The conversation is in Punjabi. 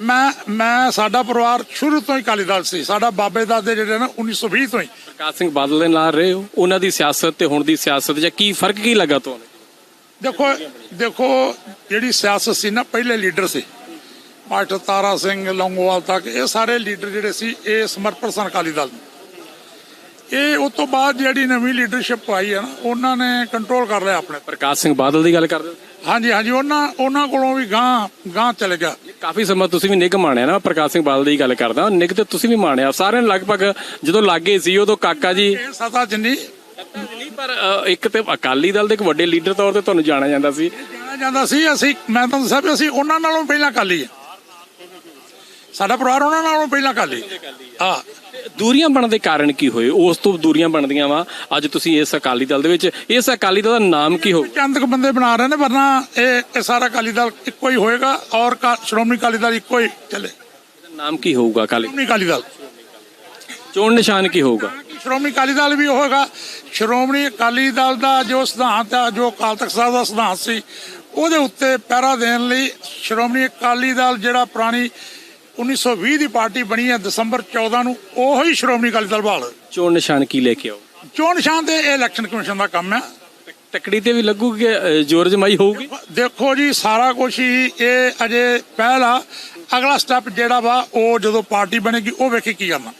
ਮੈਂ ਮੈਂ ਸਾਡਾ ਪਰਿਵਾਰ ਸ਼ੁਰੂ ਤੋਂ ਹੀ ਅਕਾਲੀ ਦਲ ਸੀ। ਸਾਡਾ ਬਾਬੇ ਦਾਦੇ ਜਿਹੜੇ ਨਾ 1920 ਤੋਂ ਹੀ। ਪ੍ਰਕਾਸ਼ ਸਿੰਘ ਬਾਦਲ ਦੇ ਨਾਲ ਰਹੇ ਹੋ। ਉਹਨਾਂ ਦੀ ਸਿਆਸਤ ਤੇ ਹੁਣ ਦੀ ਸਿਆਸਤ ਜਾਂ ਕੀ ਫ਼ਰਕ ਕੀ ਲੱਗਾ ਤੁਹਾਨੂੰ? ਦੇਖੋ ਦੇਖੋ ਜਿਹੜੀ ਸਿਆਸਤ ਸੀ ਨਾ ਪਹਿਲੇ ਲੀਡਰ ਸੀ। ਮਾਸਟਰ ਤਾਰਾ ਸਿੰਘ ਲੌਂਗੋਵਾਲ ਤੱਕ ਇਹ ਸਾਰੇ ਲੀਡਰ ਜਿਹੜੇ ਸੀ ਇਹ ਸਮਰਪਣ ਸਨ ਅਕਾਲੀ ਦਲ ਨੂੰ। ਇਹ ਉਸ ਤੋਂ ਬਾਅਦ ਜਿਹੜੀ ਨਵੀਂ ਲੀਡਰਸ਼ਿਪ ਆਈ ਹੈ ਨਾ ਉਹਨਾਂ ਨੇ ਕੰਟਰੋਲ ਕਰ ਲਿਆ ਆਪਣੇ ਪ੍ਰਕਾਸ਼ ਸਿੰਘ ਬਾਦਲ ਦੀ ਗੱਲ ਕਰਦੇ ਹਾਂਜੀ ਹਾਂਜੀ ਉਹਨਾਂ ਉਹਨਾਂ ਕੋਲੋਂ ਵੀ ਗਾਂ ਗਾਂ ਚਲੇ ਗਿਆ। ਕਾਫੀ ਸਮਾਂ ਤੁਸੀਂ ਵੀ ਨਿੱਘ ਮਾਣਿਆ ਨਾ ਪ੍ਰਕਾਸ਼ ਸਿੰਘ ਬਾਦਲ ਦੀ ਗੱਲ ਕਰਦਾ ਨਿੱਘ ਤੇ ਤੁਸੀਂ ਵੀ ਮਾਣਿਆ। ਸਾਰਿਆਂ ਨੂੰ ਲਗਭਗ ਜਦੋਂ ਲੱਗੇ ਸੀ ਉਦੋਂ ਕਾਕਾ ਜੀ ਇਹ ਸਤਾ ਜਿੰਨੀ। ਨਹੀਂ ਪਰ ਇੱਕ ਤੇ ਅਕਾਲੀ ਦਲ ਦੇ ਇੱਕ ਵੱਡੇ ਲੀਡਰ ਤੌਰ ਤੇ ਤੁਹਾਨੂੰ ਜਾਣਿਆ ਜਾਂਦਾ ਸੀ। ਜਾਣਿਆ ਜਾਂਦਾ ਸੀ ਅਸੀਂ ਮੈਂ ਤੁਹਾਨੂੰ ਦੱਸਿਆ ਵੀ ਅਸੀਂ ਉਹਨਾਂ ਨਾਲੋਂ ਪਹਿਲਾਂ ਅਕਾਲੀ ਆ। ਸਾਡਾ ਪਰਿਵਾਰ ਉਹਨਾਂ ਨਾਲੋਂ ਪਹਿਲਾਂ ਅਕਾਲੀ ਹਾਂ। ਦੂਰੀਆਂ ਬਣਨ ਦੇ ਕਾਰਨ ਕੀ ਹੋਏ? ਉਸ ਤੋਂ ਦੂਰੀਆਂ ਬਣਦੀਆਂ ਵਾ। ਅੱਜ ਤੁਸੀਂ ਇਸ ਅਕਾਲੀ ਦਲ ਦੇ ਵਿੱਚ ਇਸ ਅਕਾਲੀ ਦਲ ਦਾ ਨਾਮ ਕੀ ਹੋ ਚੰਦ ਕੁ ਬੰਦੇ ਬਣਾ ਰਹੇ ਨੇ ਵਰਨਾ ਇਹ ਇਹ ਸਾਰਾ ਅਕਾਲੀ ਦਲ ਇੱਕੋ ਹੀ ਹੋਏਗਾ ਔਰ ਕਾ- ਸ਼੍ਰੋਮਣੀ ਅਕਾਲੀ ਦਲ ਇੱਕੋ ਹੀ ਚੱਲੇ। ਨਾਮ ਕੀ ਹੋਊਗਾ ਅਕਾਲੀ ਸ਼੍ਰੋਮਣੀ ਅਕਾਲੀ ਦਲ। ਚੋਣ ਨਿਸ਼ਾਨ ਕੀ ਹੋਊਗਾ? ਸ਼੍ਰੋਮਣੀ ਅਕਾਲੀ ਦਲ ਵੀ ਹੋਏਗਾ। ਸ਼੍ਰੋਮਣੀ ਅਕਾਲੀ ਦਲ ਦਾ ਜੋ ਸਿਧਾਂਤ ਆ ਜੋ ਅਕਾਲ ਤਖਤ ਸਾਹਿਬ ਦਾ ਸਿਧਾਂਤ ਸੀ ਉਹਦੇ ਉੱਤੇ ਪਹਿਰਾ ਦੇਣ ਲਈ ਸ਼੍ਰੋਮਣੀ ਅਕਾਲੀ ਦਲ ਜਿਹੜਾ ਪੁਰਾਣੀ 1920 ਦੀ ਪਾਰਟੀ ਬਣੀ ਹੈ ਦਸੰਬਰ 14 ਨੂੰ ਉਹੀ ਸ਼੍ਰੋਮਣੀ ਅਕਾਲੀ ਦਲ ਬਹਾਲ। ਚੋਣ ਨਿਸ਼ਾਨ ਕੀ ਲੈ ਕੇ ਆਓ? ਚੋਣ ਨਿਸ਼ਾਨ ਤੇ ਇਹ ਇਲੈਕਸ਼ਨ ਕਮਿਸ਼ਨ ਦਾ ਕੰਮ ਹੈ। ਤਕੜੀ ਤੇ ਵੀ ਲੱਗੂਗੀ ਜ਼ੋਰ ਜਮਾਈ ਹੋਊਗੀ? ਦੇਖੋ ਜੀ ਸਾਰਾ ਕੁਝ ਹੀ ਇਹ ਅਜੇ ਪਹਿਲਾ ਅਗਲਾ ਸਟੈਪ ਜਿਹੜਾ ਵਾ ਉਹ ਜਦੋਂ ਪਾਰਟੀ ਬਣੇਗੀ ਉਹ ਵੇਖੇ ਕੀ ਕਰਨਾ।